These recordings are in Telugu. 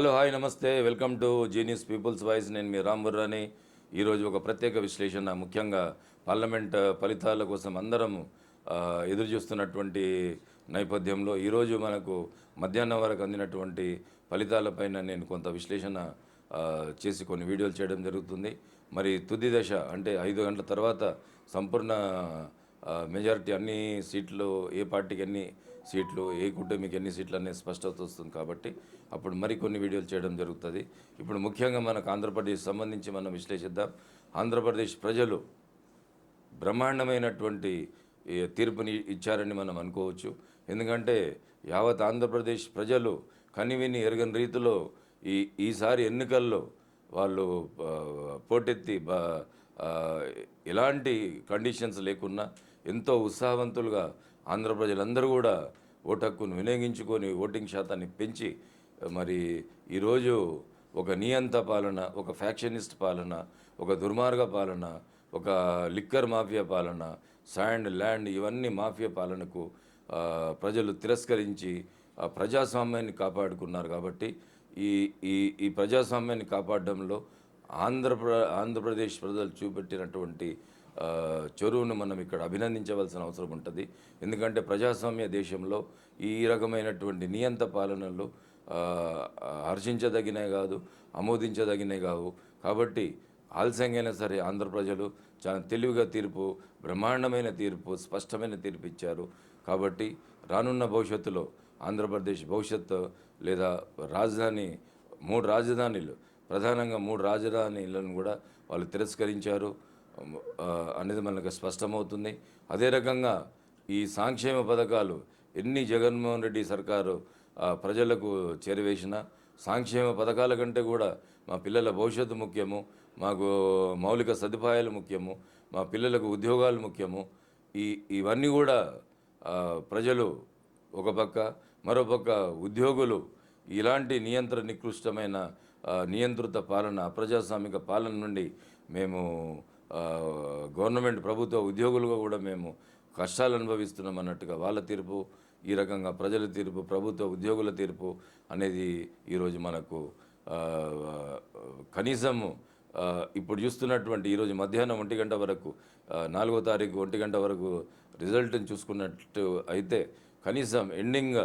హలో హాయ్ నమస్తే. Welcome to genius people's voice నేను మీ రామ్ బుర్రాని. ఈరోజు ఒక ప్రత్యేక విశ్లేషణ ముఖ్యంగా పార్లమెంట్ ఫలితాల కోసం అందరం ఎదురు చూస్తున్నటువంటి నేపథ్యంలో ఈరోజు మనకు మధ్యాహ్నం వరకు అందినటువంటి ఫలితాలపైన నేను కొంత విశ్లేషణ చేసి కొన్ని వీడియోలు చేయడం జరుగుతుంది. మరి తుది దశ అంటే ఐదు గంటల తర్వాత సంపూర్ణ మెజారిటీ అన్ని సీట్లు ఏ పార్టీకి అన్ని సీట్లు ఏ మీకు ఎన్ని సీట్లు అనేది స్పష్టత వస్తుంది కాబట్టి అప్పుడు మరికొన్ని వీడియోలు చేయడం జరుగుతుంది. ఇప్పుడు ముఖ్యంగా మనకు ఆంధ్రప్రదేశ్ సంబంధించి మనం విశ్లేషిద్దాం. ఆంధ్రప్రదేశ్ ప్రజలు బ్రహ్మాండమైనటువంటి తీర్పుని ఇచ్చారని మనం అనుకోవచ్చు. ఎందుకంటే యావత్ ఆంధ్రప్రదేశ్ ప్రజలు కనివిని ఎరగని రీతిలో ఈ ఈసారి ఎన్నికల్లో వాళ్ళు పోటెత్తి ఎలాంటి కండిషన్స్ లేకున్నా ఎంతో ఉత్సాహవంతులుగా ఆంధ్ర ప్రజలందరూ కూడా ఓటు హక్కును వినియోగించుకొని ఓటింగ్ శాతాన్ని పెంచి మరి ఈరోజు ఒక నియంత పాలన ఒక ఫ్యాక్షనిస్ట్ పాలన ఒక దుర్మార్గ పాలన ఒక లిక్కర్ మాఫియా పాలన శాండ్ ల్యాండ్ ఇవన్నీ మాఫియా పాలనకు ప్రజలు తిరస్కరించి ఆ ప్రజాస్వామ్యాన్ని కాపాడుకున్నారు కాబట్టి ఈ ఈ ఈ ప్రజాస్వామ్యాన్ని కాపాడడంలో ఆంధ్రప్ర ఆంధ్రప్రదేశ్ ప్రజలు చూపెట్టినటువంటి చొరువును మనం ఇక్కడ అభినందించవలసిన అవసరం ఉంటుంది. ఎందుకంటే ప్రజాస్వామ్య దేశంలో ఈ రకమైనటువంటి నియంత పాలనలు ఆ, హర్షించదగినవి కాదు ఆమోదించదగినవి కావు. కాబట్టి ఆలస్యంగా సరే ఆంధ్ర ప్రజలు చాలా తెలివిగా తీర్పు బ్రహ్మాండమైన తీర్పు స్పష్టమైన తీర్పు ఇచ్చారు. కాబట్టి రానున్న భవిష్యత్తులో ఆంధ్రప్రదేశ్ భవిష్యత్తు లేదా రాజధాని మూడు రాజధానిలు ప్రధానంగా మూడు రాజధానిలను కూడా వాళ్ళు తిరస్కరించారు. అనేది మనకు స్పష్టమవుతుంది. అదే రకంగా ఈ సంక్షేమ పథకాలు ఎన్ని జగన్మోహన్ రెడ్డి సర్కారు ప్రజలకు చేరవేసిన సంక్షేమ పథకాల కంటే కూడా మా పిల్లల భవిష్యత్తు ముఖ్యము మాకు మౌలిక సదుపాయాలు ముఖ్యము మా పిల్లలకు ఉద్యోగాలు ముఖ్యము. ఈ ఇవన్నీ కూడా ప్రజలు ఒక పక్క మరోపక్క ఉద్యోగులు ఇలాంటి నియంత్ర నికృష్టమైన నియంత్రిత పాలన అప్రజాస్వామిక పాలన నుండి మేము గవర్నమెంట్ ప్రభుత్వ ఉద్యోగులుగా కూడా మేము కష్టాలు అనుభవిస్తున్నాం అన్నట్టుగా వాళ్ళ తీర్పు ఈ రకంగా ప్రజల తీర్పు ప్రభుత్వ ఉద్యోగుల తీర్పు అనేది ఈరోజు మనకు కనీసము ఇప్పుడు చూస్తున్నటువంటి ఈరోజు మధ్యాహ్నం ఒంటి గంట వరకు నాలుగో తారీఖు ఒంటి గంట వరకు రిజల్ట్ని చూసుకున్నట్టు అయితే కనీసం ఎండింగ్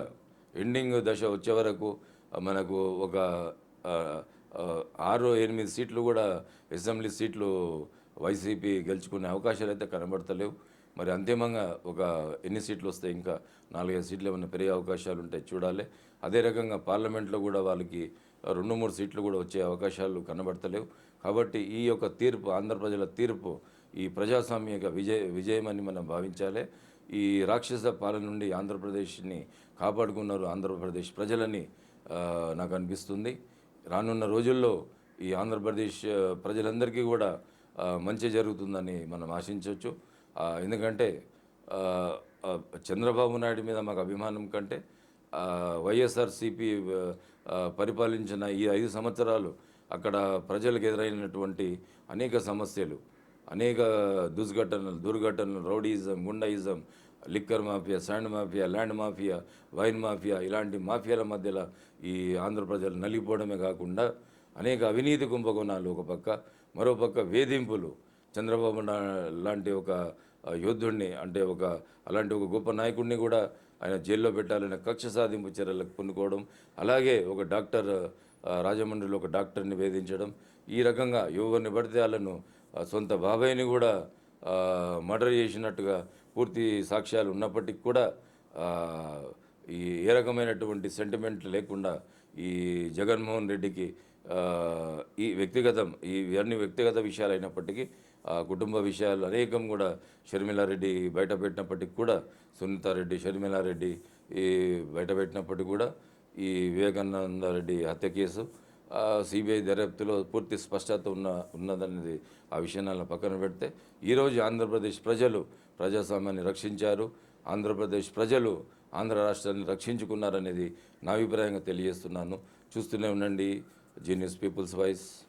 ఎండింగ్ దశ వచ్చే వరకు మనకు ఒక ఆరు ఎనిమిది సీట్లు కూడా అసెంబ్లీ సీట్లు వైసీపీ గెలుచుకునే అవకాశాలు అయితే కనబడతలేవు. మరి అంతిమంగా ఒక ఎన్ని సీట్లు వస్తాయి ఇంకా నాలుగైదు సీట్లు ఏమైనా పెరిగే అవకాశాలు ఉంటాయి చూడాలి. అదే రకంగా పార్లమెంట్లో కూడా వాళ్ళకి రెండు మూడు సీట్లు కూడా వచ్చే అవకాశాలు కనబడతలేవు. కాబట్టి ఈ యొక్క తీర్పు ఆంధ్ర ప్రజల తీర్పు ఈ ప్రజాస్వామ్య విజయ విజయమని మనం భావించాలి. ఈ రాక్షస పాలన నుండి ఆంధ్రప్రదేశ్ని కాపాడుకున్నారు ఆంధ్రప్రదేశ్ ప్రజలని నాకు అనిపిస్తుంది. రానున్న రోజుల్లో ఈ ఆంధ్రప్రదేశ్ ప్రజలందరికీ కూడా మంచి జరుగుతుందని మనం ఆశించవచ్చు. ఎందుకంటే చంద్రబాబు నాయుడు మీద మాకు అభిమానం కంటే వైఎస్ఆర్సిపి పరిపాలించిన ఈ ఐదు సంవత్సరాలు అక్కడ ప్రజలకు ఎదురైనటువంటి అనేక సమస్యలు అనేక దుర్ఘటనలు దుర్ఘటనలు rowdyism goondaism liquor mafia sand mafia land mafia wine mafia ఇలాంటి మాఫియాల మధ్యలో ఈ ఆంధ్ర ప్రజలు నలిగిపోవడమే కాకుండా అనేక అవినీతి కుంభకోణాలు ఒక పక్క మరోపక్క వేధింపులు. చంద్రబాబు లాంటి ఒక ఆ, యోధుడిని అంటే ఒక అలాంటి ఒక గొప్ప నాయకుడిని కూడా ఆయన జైల్లో పెట్టాలనే కక్ష సాధింపు చర్యలకు పొందుకోవడం అలాగే ఒక డాక్టర్ రాజమండ్రిలో ఒక డాక్టర్ని వేధించడం ఈ రకంగా ఎవరిని పడితే వాళ్ళను సొంత బాబాయ్ని కూడా మర్డర్ చేసినట్టుగా పూర్తి సాక్ష్యాలు ఉన్నప్పటికీ కూడా ఈ ఏ రకమైనటువంటి సెంటిమెంట్ లేకుండా ఈ జగన్మోహన్ రెడ్డికి ఈ వ్యక్తిగతం ఈ ఇవన్నీ వ్యక్తిగత విషయాలు అయినప్పటికీ ఆ కుటుంబ విషయాలు అనేకం కూడా షర్మిలారెడ్డి బయటపెట్టినప్పటికీ కూడా సునీతారెడ్డి షర్మిలారెడ్డి ఈ బయట పెట్టినప్పటికీ కూడా ఈ వివేకానంద రెడ్డి హత్య కేసు సిబిఐ దర్యాప్తులో పూర్తి స్పష్టత ఉన్న ఉన్నదనేది ఆ విషయాలను పక్కన పెడితే ఈరోజు ఆంధ్రప్రదేశ్ ప్రజలు ప్రజాస్వామ్యాన్ని రక్షించారు ఆంధ్రప్రదేశ్ ప్రజలు ఆంధ్ర రాష్ట్రాన్ని రక్షించుకున్నారనేది నా అభిప్రాయంగా తెలియజేస్తున్నాను. చూస్తూనే ఉండండి. Genius peoples voice